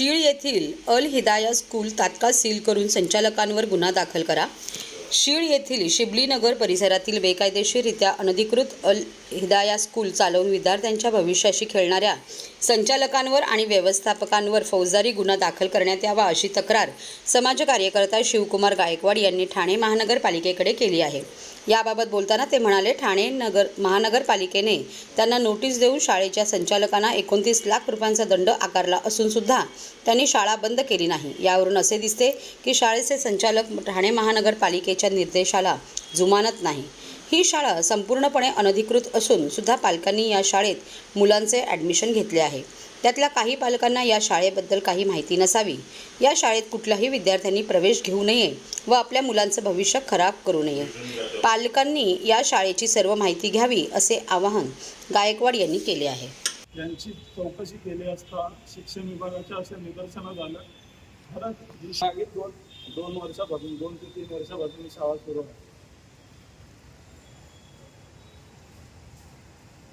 शीळ येथील अल हिदाया स्कूल तात्काळ सील करून संचालकांवर गुन्हा दाखल करा. शीळ येथील शिबलीनगर परिसरातील बेकायदेशीररित्या अनधिकृत अल हिदाया स्कूल चालवून विद्यार्थ्यांच्या भविष्याशी खेळणाऱ्या संचालकांवर आणि व्यवस्थापकांवर फौजदारी गुन्हा दाखल करण्यात यावा अशी तक्रार समाज कार्यकर्ता शिवकुमार गायकवाड यांनी ठाणे महानगरपालिकेकडे केली आहे. याबाबत बोलताना ते म्हणाले ठाणे नगर महानगरपालिकेने त्यांना नोटीस देऊन शाळेच्या संचालकांना एकोणतीस लाख रुपयांचा दंड आकारला असून सुद्धा त्यांनी शाळा बंद केली नाही. यावरून असे दिसते की शाळेचे संचालक ठाणे महानगरपालिकेच्या निर्देशाला जुमानत नाही. ही शाळा संपूर्णपणे अनधिकृत असून सुद्धा पालकांनी या शाळेत मुलांचे ॲडमिशन घेतले आहे. त्यातल्या काही पालकांना या शाळेबद्दल काही माहिती नसावी. या शाळेत कुठल्याही विद्यार्थ्यांनी प्रवेश घेऊ नये व आपल्या मुलांचं भविष्य खराब करू नये. पालकांनी या शाळेची सर्व माहिती घ्यावी असे आवाहन गायकवाड यांनी केले आहे. यांची चौकशी केली असता शिक्षण विभागाच्या असं निदर्शनं झालं खरंच दोन वर्षापासून दोन ते तीन वर्षापासून ही शाळा सुरू आहे.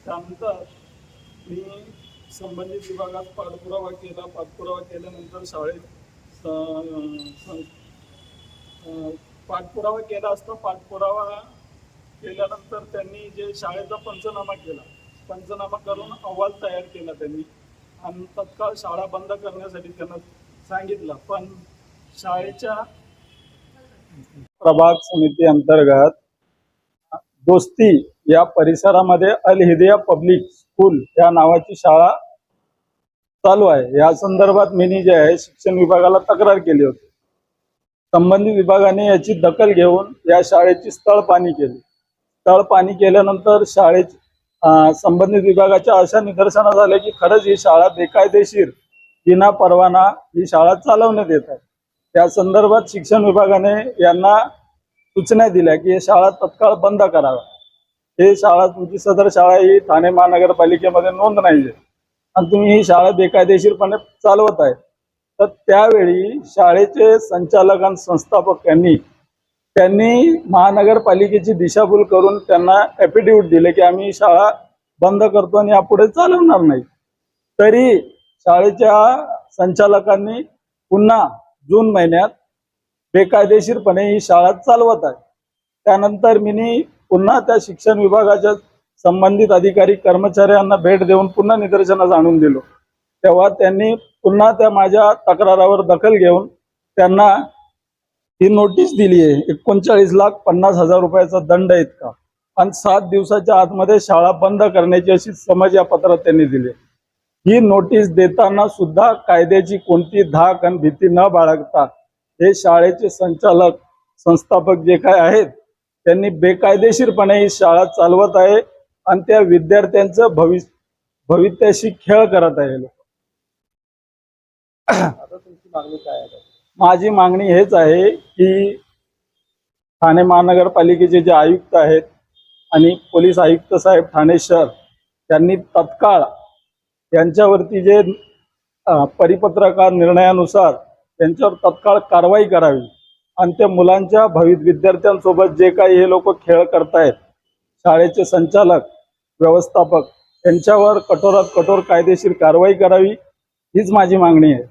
त्यानंतर मी संबंधित विभागात पाठपुरावा केला. पाठपुरावा केल्यानंतर शाळेत पाठपुरावा केला असता पाठपुरावा केल्यानंतर त्यांनी जे शाळेचा पंचनामा केला पंचनामा करून अहवाल तयार केला त्यांनी. आणि तत्काळ शाळा बंद करण्यासाठी त्यांना सांगितलं. पण शाळेच्या प्रभाग समिती अंतर्गत दोस्ती या परिसरामध्ये अल हिदिया पब्लिक स्कूल या नावाची शाळा चालू आहे. या संदर्भात मी जे आहे शिक्षण विभागाला तक्रार केली होती. संबंधित विभागाने याची दखल घेऊन या शाळेची स्थळ पाणी केली. स्थळ पाणी केल्यानंतर शाळेची संबंधित विभागाच्या अशा निदर्शना झाल्या की खरंच ही शाळा बेकायदेशीर विना परवाना ही शाळा चालवण्यात येत आहे. त्या संदर्भात शिक्षण विभागाने यांना सूचना दिल्या की शाळा तत्काळ बंद कराव्या. हे शाळा तुमची सदर शाळा ही ठाणे महानगरपालिकेमध्ये नोंद नाही आहे आणि तुम्ही ही शाळा बेकायदेशीरपणे चालवत आहे. तर त्यावेळी शाळेचे संचालक आणि संस्थापक यांनी त्यांनी महानगरपालिकेची दिशाभूल करून त्यांना ॲफिडेव्हिट दिले की आम्ही शाळा बंद करतो आणि यापुढे चालवणार नाही. तरी शाळेच्या संचालकांनी पुन्हा जून महिन्यात बेकायदेशीरपणे ही शाळा चालवत आहे. त्यानंतर मी पुन्हा त्या शिक्षण विभागाच्या संबंधित अधिकारी कर्मचाऱ्यांना भेट देऊन पुन्हा निदर्शनास आणून दिलो. तेव्हा त्यांनी पुन्हा त्या माझ्या तक्रारावर दखल घेऊन त्यांना ही नोटीस दिली आहे एकोणचाळीस लाख पन्नास हजार रुपयाचा दंड इतका. आणि सात दिवसाच्या आतमध्ये शाळा बंद करण्याची अशी समज या पत्रात त्यांनी दिली ही नोटीस देताना सुद्धा कायद्याची कोणती धाक आणि भीती न बाळगता हे शाळेचे संचालक संस्थापक जे काय आहेत त्यांनी बेकायदेशीरपणे ही शाळा चालवत आहे आणि त्या विद्यार्थ्यांचं भविष्य भविष्याशी खेळ करत आहे लोक. आता तुमची मागणी काय आहे? माझी मागणी हेच आहे की ठाणे महानगरपालिकेचे जे आयुक्त आहेत आणि पोलीस आयुक्त साहेब ठाणे शहर त्यांनी तत्काळ यांच्यावरती जे परिपत्रकार निर्णयानुसार त्यांच्यावर तत्काळ कारवाई करावी आणि त्या मुलांच्या भवि विद्यार्थ्यांसोबत जे काही हे लोक खेळ करतायत शाळेचे संचालक व्यवस्थापक यांच्यावर कठोरात कठोर कायदेशीर कारवाई करावी हीच माझी मागणी आहे.